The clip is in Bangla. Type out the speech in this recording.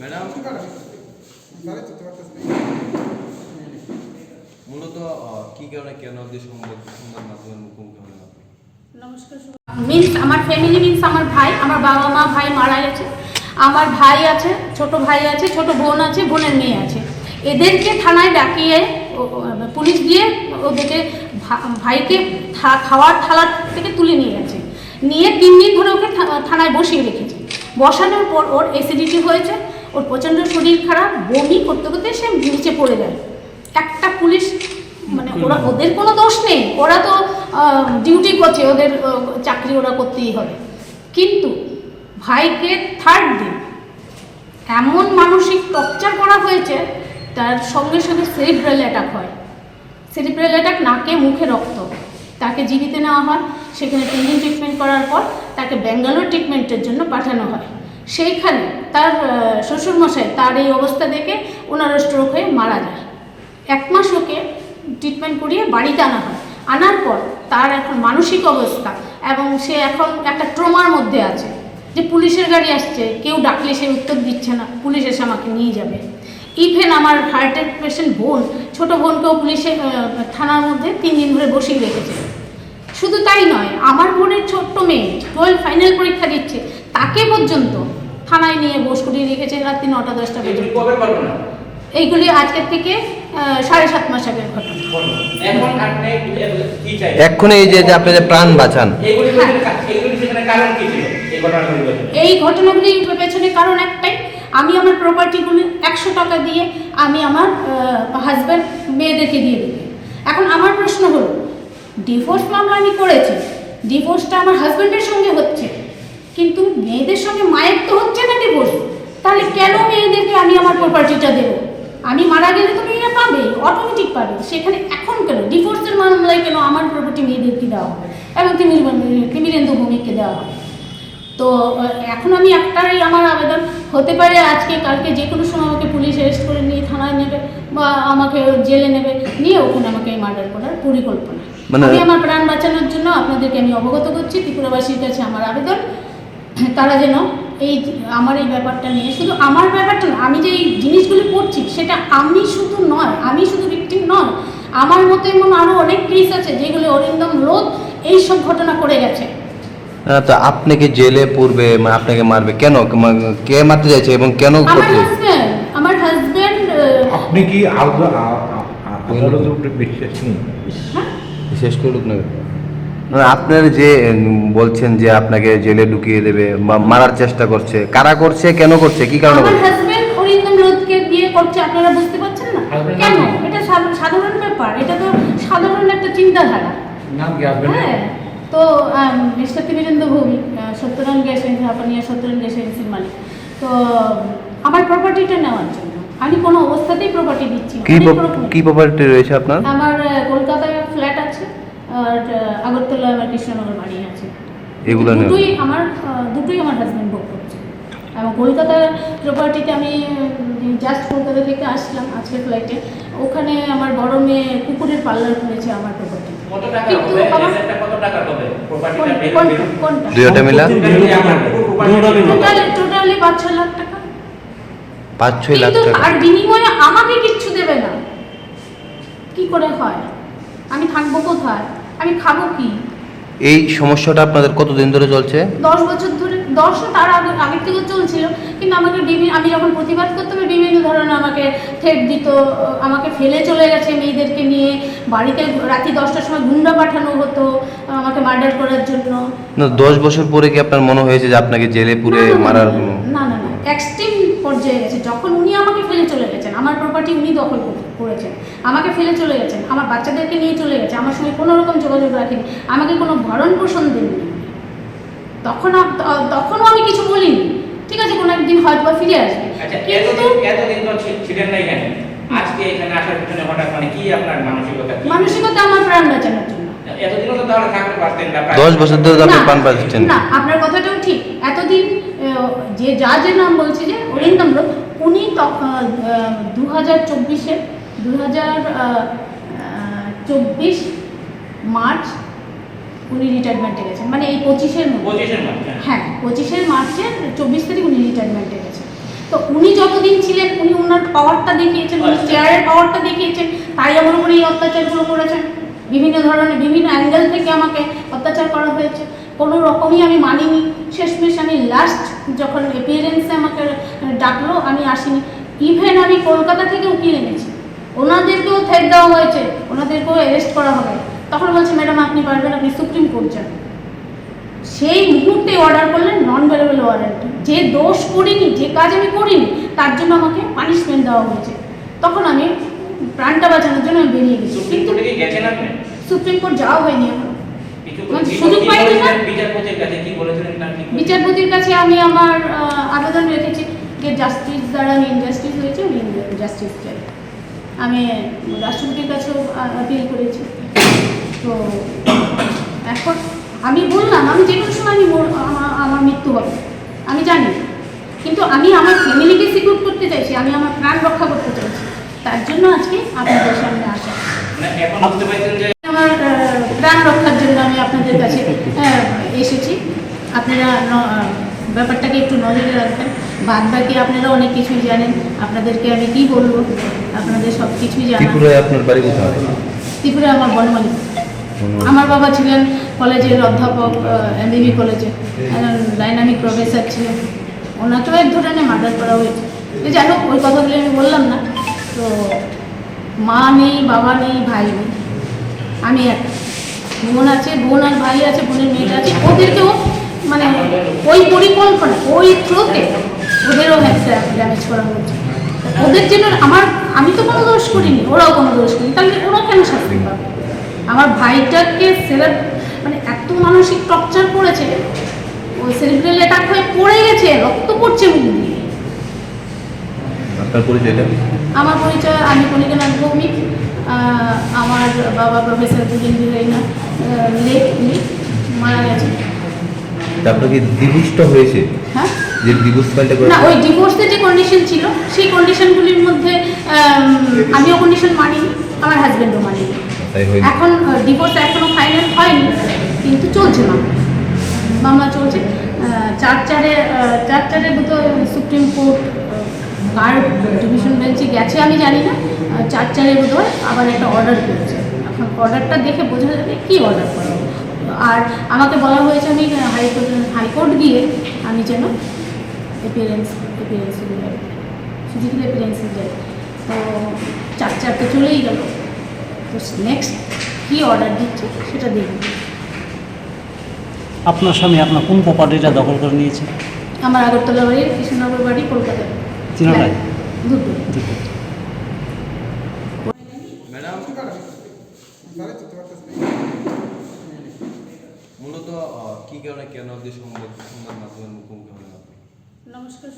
ম্যাডাম? মূলত কি কারণে কেন যে সংবাদ সংবাদ মাধ্যমের মুখোমুখি হলেন আপনি? মিন্স, আমার ফ্যামিলি মিন্স আমার ভাই, আমার বাবা মা, ভাই মারা গেছে আমার ভাই আছে, ছোট ভাই আছে, ছোট বোন আছে, বোনের মেয়ে আছে। এদেরকে থানায় ডাকিয়ে পুলিশ দিয়ে ওদেরকে ভাইকে খাওয়ার থালা থেকে তুলে নিয়ে গেছে। নিয়ে তিন দিন ধরে ওকে থানায় বসিয়ে রেখেছে। বসানোর পর ওর অ্যাসিডিটি হয়েছে। ওর প্রচণ্ড শরীর খারাপ বমি করতে করতে সে নিচে পড়ে যায়। একটা পুলিশ মানে ওরা ওদের কোনো দোষ নেই। ওরা তো ডিউটি করছে ওদের চাকরি ওরা করতেই হবে। কিন্তু ভাইকে থার্ড দিন এমন মানসিক টর্চার করা হয়েছে তার সঙ্গে সঙ্গে সেরিব্রাল অ্যাটাক হয়। সেরিব্রাল অ্যাটাক নাকে মুখে রক্ত। তাকে জীবিতে নেওয়া হয় সেখানে তিন দিন ট্রিটমেন্ট করার পর তাকে ব্যাঙ্গালোর ট্রিটমেন্টের জন্য পাঠানো হয়। সেইখানে তার শ্বশুরমশাই তার এই অবস্থা দেখে ওনারও স্ট্রোক হয়ে মারা যায়। এক মাস ওকে ট্রিটমেন্ট করিয়ে বাড়িতে আনা হয়। আনার পর তার এখন মানসিক অবস্থা এবং সে এখন একটা ট্রমার মধ্যে আছে যে পুলিশের গাড়ি আসছে, কেউ ডাকলে সে উত্তর দিচ্ছে না, পুলিশ এসে আমাকে নিয়ে যাবে। ইভেন আমার হার্টের পেশেন্ট বোন, ছোট বোনকেও পুলিশে থানার মধ্যে তিন দিন ধরে বসিয়ে রেখেছে। শুধু তাই নয়, আমার বোনের ছোট্ট মেয়ে টুয়েলভ ফাইনাল পরীক্ষা দিচ্ছে, তাকে পর্যন্ত থানায় নিয়ে বস করিয়ে রেখেছে রাত্রি নটা দশটা পর্যন্ত। এইগুলি আজকের থেকে সাড়ে সাত মাস আগের ঘটনা। এখন আপনি কি চাই? এক্ষুনি এই যে যে আপনি প্রাণ বাঁচান। ছিল? এই ঘটনাগুলি পেছনে পেছনে কারণ একটাই আমি আমার প্রপার্টিগুলি একশো টাকা দিয়ে আমি আমার হাজব্যান্ড মেয়েদেরকে দিয়ে দেবে এখন আমার প্রশ্ন হলো ডিভোর্স মামলা আমি করেছি ডিভোর্সটা আমার হাজব্যান্ডের সঙ্গে হচ্ছে। কিন্তু মেয়েদের সঙ্গে মায়ের তো হচ্ছে না ডিভোর্স তাহলে কেন মেয়েদেরকে আমি আমার প্রপার্টিটা দেবো? আমি মারা গেলে তো মেয়েরা পাবে অটোমেটিক পাবে। সেখানে এখন কেন? ডিভোর্সের মামলায় কেন আমার প্রপার্টি মেয়েদেরকে দেওয়া হবে? এবং তিমির তিমিরেন্দু ভূমিকে দেওয়া হবে। তো এখন আমি একটাই আমার আবেদন হতে পারে আজকে কালকে যে কোনো সময় আমাকে পুলিশ অ্যারেস্ট করে নিয়ে থানায় নেবে বা আমাকে জেলে নেবে নিয়ে ওখানে আমাকে মার্ডার করার পরিকল্পনা। মানে- আমি আমার প্রাণ বাঁচানোর জন্য আপনাদেরকে আমি অবগত করছি ত্রিপুরাবাসীর কাছে আমার আবেদন। তারা যেন এই আমার এই ব্যাপারটা নিয়ে শুধু আমার ব্যাপারটা না আমি যে এই জিনিসগুলি করছি সেটা আমি শুধু নয় আমি শুধু ভিক্টিম নয় আমার মতো এমন আরও অনেক কেস আছে যেগুলি অরিন্দম রোদ এইসব ঘটনা করে গেছে। আহ, তো আপনি কি জেলে পূর্বে মানে আপনাকে মারবে কেন? কে মারতে চাইছে এবং কেন করতে আমার হাজব্যান্ড আপনি কি আলাদা বিশ্বাস নেই? শেষ করুক না। আপনার যে বলছেন যে আপনাকে জেলে ঢুকিয়ে দেবে বা মারার চেষ্টা করছে কারা করছে কেন করছে কি কারণে আমার অরিন্দম বিয়ে করছে আপনারা বুঝতে পারছেন না? কেন? এটা সা- সাধারণ ব্যাপার এটা তো সাধারণ একটা চিন্তাধারা। নাম কি আসবেন হ্যাঁ তো mister Tribendra gas Hapania gas এজেন্সির মালিক। তো আমার প্রপার্টিটা নেওয়ার জন্য। আমি কোনো অবস্থাতেই প্রপার্টি দিচ্ছি। কি প্রপার্টি রয়েছে আপনার? আমার আহ, কলকাতায় ফ্ল্যাট আছে আর আহ, আগরতলায় কৃষ্ণনগর বাড়ি আছে। এগুলো দুটোই আমার দুটোই আমার হাজব্যান্ড ভোগ করছে। এবং কলকাতার প্রপার্টিতে আমি জাস্ট কলকাতা থেকে আসলাম আজকে ফ্লাইটে ওখানে আমার বড় মেয়ে কুকুরের পার্লার খুলেছে আমার প্রপার্টি পাঁচ ছ লাখ টাকা পাঁচ ছয় লাখ টাকা। তার বিনিময়ে আমাকে কিচ্ছু দেবে না। কি করে হয়? আমি থাকব কোথায়? আমি খাব কি? এই সমস্যাটা আপনাদের কতদিন ধরে চলছে? দশ বছর ধরে দশ তার আগে আগের থেকে চলছিল। কিন্তু আমাকে বিভিন্ন আমি যখন প্রতিবাদ করতাম বিভিন্ন ধরনের আমাকে থ্রেট দিত আমাকে ফেলে চলে গেছে মেয়েদেরকে নিয়ে। বাড়িতে রাত্রি দশটার সময় গুন্ডা পাঠানো হতো আমাকে মার্ডার করার জন্য। না দশ বছর পরে কি আপনার মনে হয়েছে যে আপনাকে জেলে পুরে মারার এক্সট্রিম পর্যায়ে গেছে। যখন উনি আমাকে ফেলে চলে গেছেন আমার প্রপার্টি উনি দখল করেছেন। আমাকে ফেলে চলে গেছেন আমার বাচ্চাদেরকে নিয়ে চলে গেছে আমার সঙ্গে কোনো রকম যোগাযোগ রাখেনি আমাকে কোনো ভরণ পোষণ দেননি। তখন তখনও আমি কিছু বলিনি। ঠিক আছে কোনো একদিন হয়তো বা ফিরে আসবে। আচ্ছা আজকে এখানে আসার পিছনে হঠাৎ মানে কি আপনার মানসিকতা মানসিকতা আমার প্রাণ বাঁচানোর জন্য। এতদিনও তো তাহলে থাকতে পারতেন না প্রায়- দশ বছর ধরে আপনি প্রাণ বাঁচাচ্ছেন। না আপনার কথাটাও ঠিক এতদিন আহ, যে যে নাম বলছি যে অরিন্দম রোগ উনি দু হাজার চব্বিশে দু হাজার চব্বিশ মার্চ উনি রিটায়ারমেন্টে গেছেন। মানে এই পঁচিশের মধ্যে। হ্যাঁ। পঁচিশের মার্চের চব্বিশ তারিখ উনি রিটায়ারমেন্টে গেছেন। তো উনি যতদিন ছিলেন উনি ওনার পাওয়ারটা দেখিয়েছেন উনি চেয়ারের পাওয়ারটা দেখিয়েছেন তাই আমার উপরে এই অত্যাচারগুলো করেছেন। বিভিন্ন ধরনের বিভিন্ন অ্যাঙ্গেল থেকে আমাকে অত্যাচার করা হয়েছে। কোনো রকমই আমি মানিনি। শেষমেশ আমি লাস্ট যখন এপিয়ারেন্সে আমাকে ডাকলো আমি আসিনি। ইভেন আমি কলকাতা থেকে উকিল এনেছি। ওনাদেরকেও থেট দেওয়া হয়েছে ওনাদেরকেও অ্যারেস্ট করা হবে। তখন বলছে ম্যাডাম আপনি পারবেন আপনি সুপ্রিম কোর্ট যান। সেই মুহূর্তে অর্ডার করলেন নন ভ্যারেবল ওয়ারেন্ট যে দোষ করিনি যে কাজ আমি করিনি তার জন্য আমাকে পানিশমেন্ট দেওয়া হয়েছে। তখন আমি প্রাণটা বাঁচানোর জন্য আমি বেরিয়ে গেছি। সুপ্রিম কিন্তু কোর্টে যাওয়া হয়নি এখন। মানে সুযোগ পাইনি না? বলেছিলেন বিচারপতির কাছে কি বলেছিলেন তার কি বিচারপতির কাছে আমি আমার আবেদন রেখেছি যে জাস্টিস দ্বারা ইনজাস্টিস হয়েছে আমি জাস্টিস চাই। আমি রাষ্ট্রপতির কাছেও আপিল করেছি। তো এখন আমি বললাম আমি যে কোনো সময় আমি মর- আমার মৃত্যু হবে। আমি জানি। কিন্তু আমি আমার ফ্যামিলিকে সিকিউর করতে চাইছি আমি আমার প্রাণ রক্ষা করতে চাইছি। তার জন্য আজকে আপনাদের সামনে আসা। মানে আমার প্রাণ রক্ষার জন্য আমি আপনাদের কাছে এসেছি। আপনারা ব্যাপারটাকে একটু নজরে রাখবেন। বাদ বাকি আপনারা অনেক কিছুই জানেন। আপনাদেরকে আমি কি বলব? আপনাদের সব কিছুই জানা। ত্রিপুরায় আপনার বাড়ি কোথায়? ত্রিপুরা আমার বনমালী। আমার বাবা ছিলেন কলেজের অধ্যাপক এমবিবি কলেজে। ডাইনামিক প্রফেসর ছিলেন। ওনাকেও এক ধরনের মার্ডার করা হয়েছে। তো যাই হোক ওই কথাগুলো আমি বললাম না। তো মা নেই বাবা নেই ভাই নেই। আমি এক। বোন আছে বোন আর ভাই আছে বোনের মেয়েটা আছে। ওদেরকেও মানে ওই পরিকল্পনা ওই থ্রোতে ওদেরও ড্যামেজ করা হচ্ছে ওদের জন্য আমার আমি তো কোনো দোষ করিনি ওরাও কোনো দোষ করিনি তাহলে ওরা কেন শাস্তি পাবে? আমার ভাইটাকে সেরা মানে এত মানসিক টর্চার করেছে ও সেরিব্রাল অ্যাটাক হয়ে পড়ে গেছে রক্ত পড়ছে মুখ দিয়ে। আমার পরিচয় আমি কণিকানাথ ভৌমিক আমার বাবা প্রফেসর রাইনা লেখ মারা গেছেন তারপরে কি দিবুষ্ট হয়েছে? হ্যাঁ। যে দিবস ফাইলটা করে না ওই ডিভোর্সের যে কন্ডিশন ছিল সেই কন্ডিশনগুলির মধ্যে আম, আমিও কন্ডিশন মানিনি আমার হাজব্যান্ডও মানিনি। এখন ডিভোর্স এখনও ফাইনাল হয়নি কিন্তু চলছে মামলা মামলা চলছে। চার চারে চার চারে দুটো সুপ্রিম কোর্ট কার ডিভিশন বেঞ্চে গেছে আমি জানি না। চার চারে বোধহয় আবার একটা অর্ডার করেছে। এখন অর্ডারটা দেখে বোঝা যাবে কী অর্ডার করা। আর আমাকে বলা হয়েছে আমি হাইকোর্ট হাইকোর্ট গিয়ে আমি যেন এপিয়ারেন্স এপিয়ারেন্স যাই। ফিজিক্যাল এপিয়ারেন্সে যাই। তো চার চারটে চলেই গেল। তো নেক্সট কী অর্ডার দিচ্ছে সেটা দেখব। আপনার স্বামী আপনার কোন প্রপার্টিটা দখল করে নিয়েছে? আমার আগরতলা বাড়ি কৃষ্ণনগর বাড়ি কলকাতায় চিনারায় দুটো ম্যাডাম মূলত আহ, কি কারণে কেন যে সংবাদ সংবাদ মাধ্যমের মুখোমুখি হলেন আপনি? নমস্কার